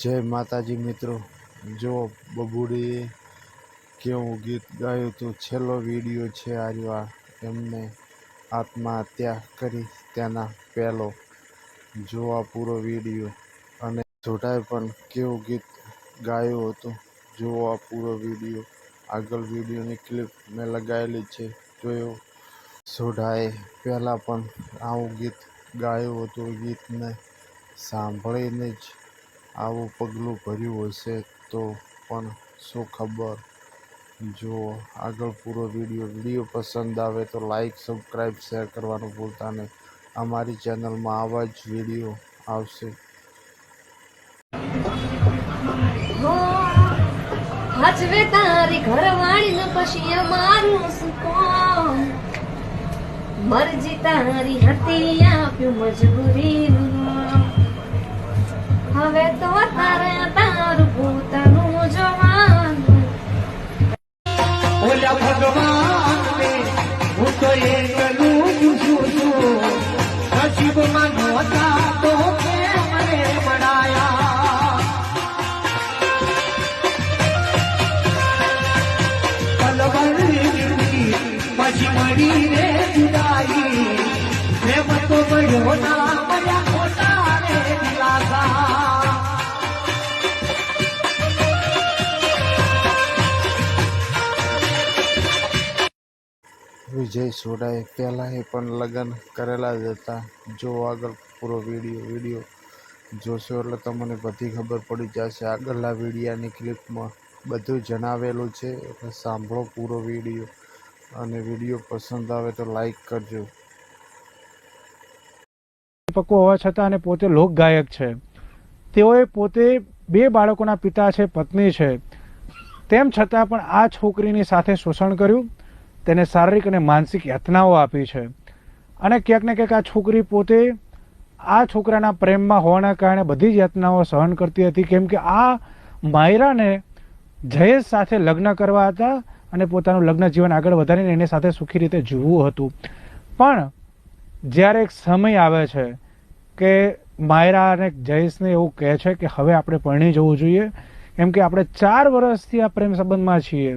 જય માતાજી મિત્રો. જો બબુડીએ કેવું ગીત ગાયું હતું છેલ્લો વીડિયો છે આર્યો એમને આત્મહત્યા કરી તેના પહેલો જોવા પૂરો વીડિયો. અને જોટાએ પણ કેવું ગીત ગાયું હતું. જોવા પૂરો વીડિયો આગળ વિડીયોની ક્લિપ મેં લગાવેલી છે. જોયો. સોઢાએ પહેલાં પણ આવું ગીત ગાયું હતું. ગીતને સાંભળીને જ આવું પગલું ભર્યું હશે તો પણ શું ખબર? જુઓ. આગળ પૂરો વીડિયો વીડિયો પસંદ આવે તો લાઈક સબસ્ક્રાઈબ શેર કરવાનું ભૂલતા નહીં. અમારી ચેનલમાં આવા જ વીડિયો આવશે. હાચવે તારી ઘરવાળી ને પછી અમારું શું કોણ? મરજી તારી હતી આપ્યું મજબૂરી પછી રે જુદાઈ. પ્રેમ વિજય સોઢાએ પહેલાંય પણ લગ્ન કરેલા જ હતા. જો આગળ પૂરો વીડિયો વીડિયો જોશો એટલે તમને બધી ખબર પડી જશે. આગળના વિડીયાની ક્લિપમાં બધું જણાવેલું છે. એટલે સાંભળો પૂરો વીડિયો. અને વીડિયો પસંદ આવે તો લાઈક કરજો. પક્કો હોવા છતાં અને પોતે લોક ગાયક છે. તેઓએ પોતે બે બાળકોના પિતા છે, પત્ની છે. તેમ છતાં પણ આ છોકરીની સાથે શોષણ કર્યું. તેને શારીરિક અને માનસિક યાતનાઓ આપી છે. અને ક્યાંક ને ક્યાંક આ છોકરી પોતે આ છોકરાના પ્રેમમાં હોવાના કારણે બધી જ યાતનાઓ સહન કરતી હતી. કેમ કે આ માયરાને જયેશ સાથે લગ્ન કરવા હતા. અને પોતાનું લગ્ન જીવન આગળ વધારીને એની સાથે સુખી રીતે જીવવું હતું. પણ જ્યારે એક સમય આવે છે કે માયરા અને જયેશને એવું કહે છે કે હવે આપણે પરણી જવું જોઈએ, કેમ કે આપણે ચાર વર્ષથી આ પ્રેમ સંબંધમાં છીએ,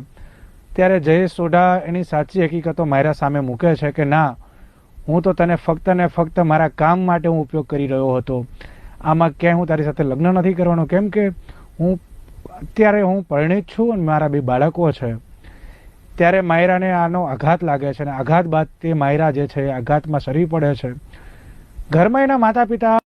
ત્યારે જયેશ સોઢા એની સાચી હકીકતો માયરા સામે મૂકે છે કે ના, હું તો તને ફક્ત ને ફક્ત મારા કામ માટે હું ઉપયોગ કરી રહ્યો હતો. આમાં ક્યાંય હું તારી સાથે લગ્ન નથી કરવાનો, કેમ કે હું અત્યારે હું પરિણિત છું અને મારા બે બાળકો છે. ત્યારે માયરાને આનો આઘાત લાગે છે અને આઘાત બાદ તે માયરા જે છે આઘાતમાં સરી પડે છે. ઘરમાં એના માતા પિતા